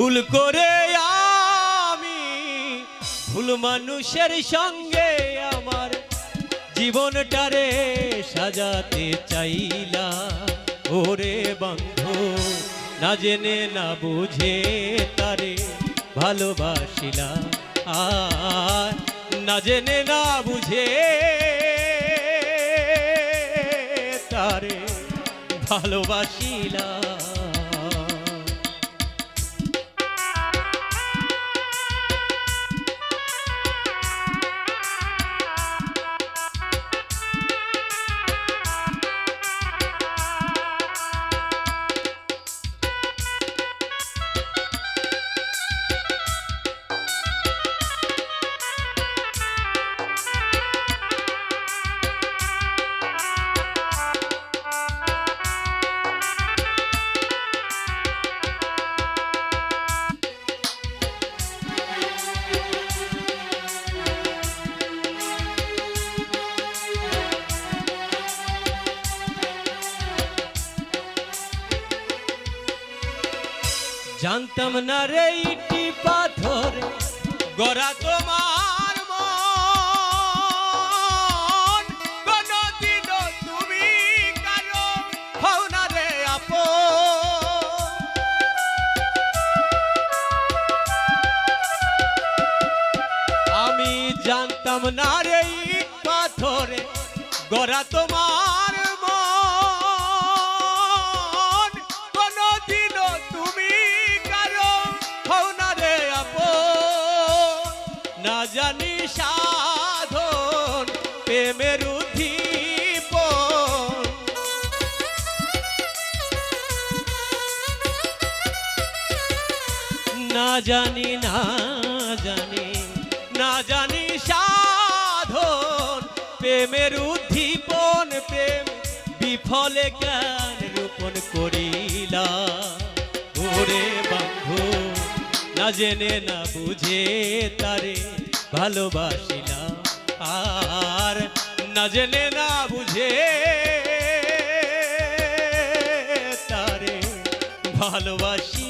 ভুল করে আমি ভুল মানুষের সঙ্গে আমার জীবনটারে সাজাতে চাইলাম। ওরে বন্ধু, না জেনে, না বুঝে তারে ভালোবাসিলা আর না জেনে, না বুঝে তারে ভালোবাসিলাম। জানতাম না রে ইটি পাথর, গড়া তোমার মন। কোনদিনও তুমি কারও হও না রে আপন। আমি জানতাম না রে ইট পাথরে, গড়া তোমার জানি সাধন, প্রেমের উদ্দীপন। না জানি না জানি না জানি সাধন, প্রেমের উদ্দীপন, প্রেম বিফলে জ্ঞান রূপণ করিলা ওরে বন্ধু না জেনে, না বুঝে তারে ভালোবাসিলা আর না জেনে না বুঝে তারে ভালোবাসিলা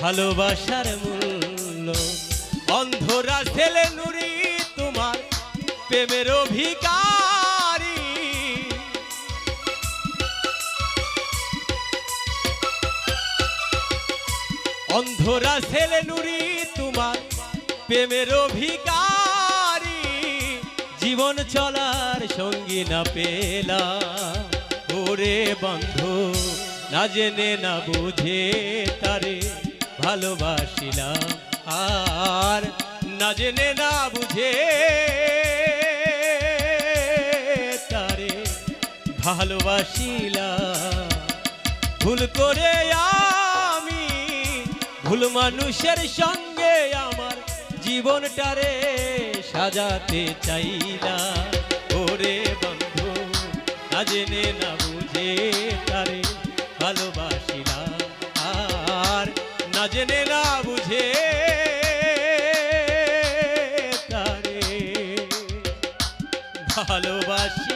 ভালোবাসার মূল্য। অন্ধরা ছেলে নুরি, তোমার প্রেমের অভিকারী। অন্ধরা ছেলে নুরি, তোমার প্রেমের অভিকারী। জীবন চলার সঙ্গী না পেলাম ওরে বন্ধু, না জেনে, না বুঝে তারে। ভালোবাসিলাম। আর না জেনে না বুঝে তারে ভালোবাসিলাম। ভুল করে আমি ভুল মানুষের সঙ্গে আমার জীবনটারে সাজাতে চাইলাম। ওরে বন্ধু, না জেনে না বুঝে ভালোবাসি।